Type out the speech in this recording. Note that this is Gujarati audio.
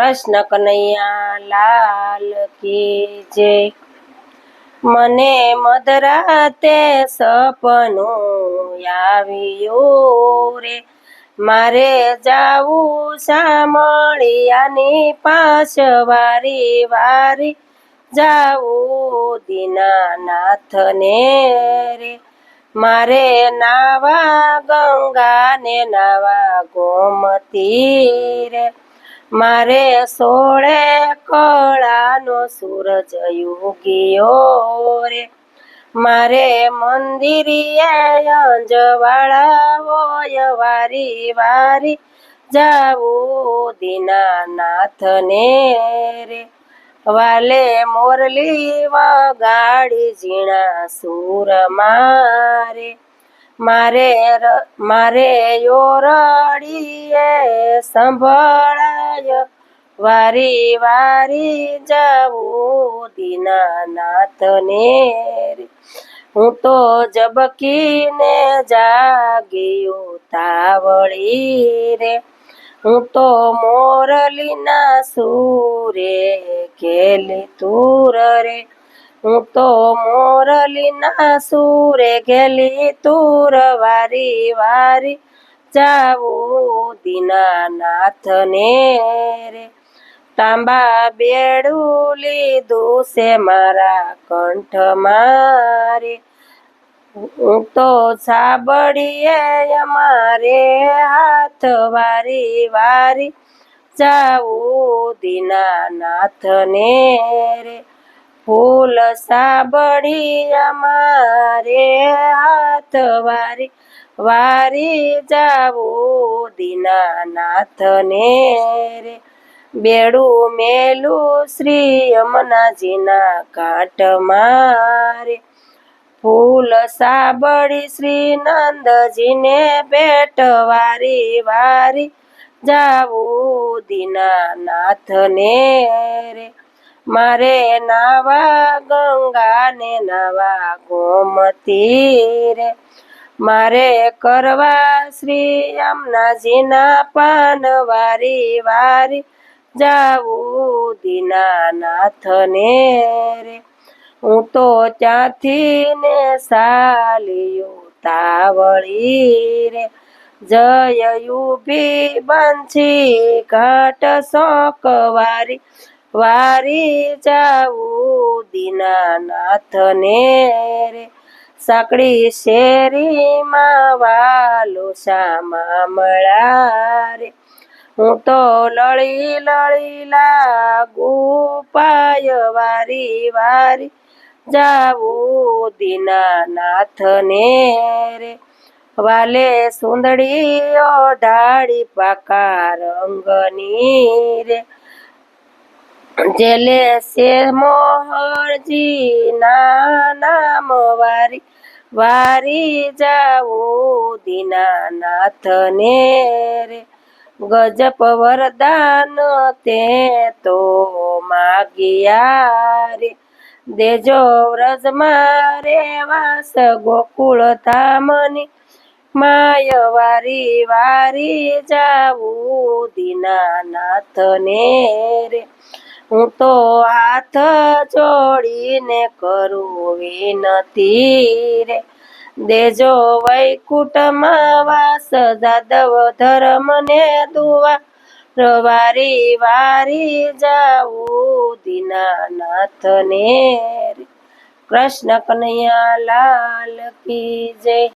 કૃષ્ણ કનૈયા લાલ કી જય મને મધરાતે સપનું આવ્યું રે. મારે જાવું સામળિયાની પાસ વારી. વારી જાવું દીનાનાથને રે. મારે નાવા ગંગા ને નાવા ગોમતી રે. મારે સોળે કળાનો સૂરજ ઉગ્યો રે. મારે મંદિરિયે અંજવાળા હોય વારી વારી જાવું દીનાનાથને રે. વાલે મોરલી વગાડી ઝીણા સૂર મારે. મારે મારે યોરડીએ સંભળાય. વારી વારી જાવું દીનાનાથને હું તો જબકીને જાગ્યું તાવળી રે. હું તો મોરલીના સૂરે કેલી તુર રે. હું તો મોરલીના સૂરે ગેલી તુર વારી વારી જાવું દીનાનાથને રે. તાંબા બેડું લીધું છે મારા કંઠ મારે. હું તો સાબડીએ અમારે હાથ વારી વારી જાવું દીનાનાથને રે. ફૂલ સાબડી અમારે હાથ વારી વારી જાવું દીનાનાથને રે. બેડું મેલું શ્રી યમુનાજીના કાંઠ મારે ફૂલ સાબડી શ્રી નંદજીને ભેટ વારી વારી જાવું દીનાનાથને રે. મારે નાવા ગંગા ને નાવા ગોમતી રે. મારે કરવા શ્રી યમુનાજીના પાન વારી વારી જાવું દીનાનાથને રે. હું તો ત્યાંથી ને સાલિયું તાવળી રે. જય યુભી બંછી ઘાટ શોક વારી જાવું દીનાનાથને રે. સાંકડી શેરીમાં વાલો શામા મળા રે. હું તો લળી લળી લાગુ પાય વારી વારી જાવું દીનાનાથને રે. વાલે સુંદડી ઢાળી પાકા રંગની રે. જેલે સે મોહરજી નામ વારી વારી જાવું દીનાનાથને રે. ગજપ વરદાન તે તો માગિયા રે. દેજો વ્રજ મારે વાસ ગોકુળ ધામની માય વારી વારી જાવું દીનાનાથને રે. હું તો હાથ જોડીને કરું વિનતી રે. દેજો વૈકુટમાં વાસ, જાદવ ધર્મને દુવા. રવારી વારી જાવું દીનાનાથને રે. કૃષ્ણ કનૈયા લાલ કી જય.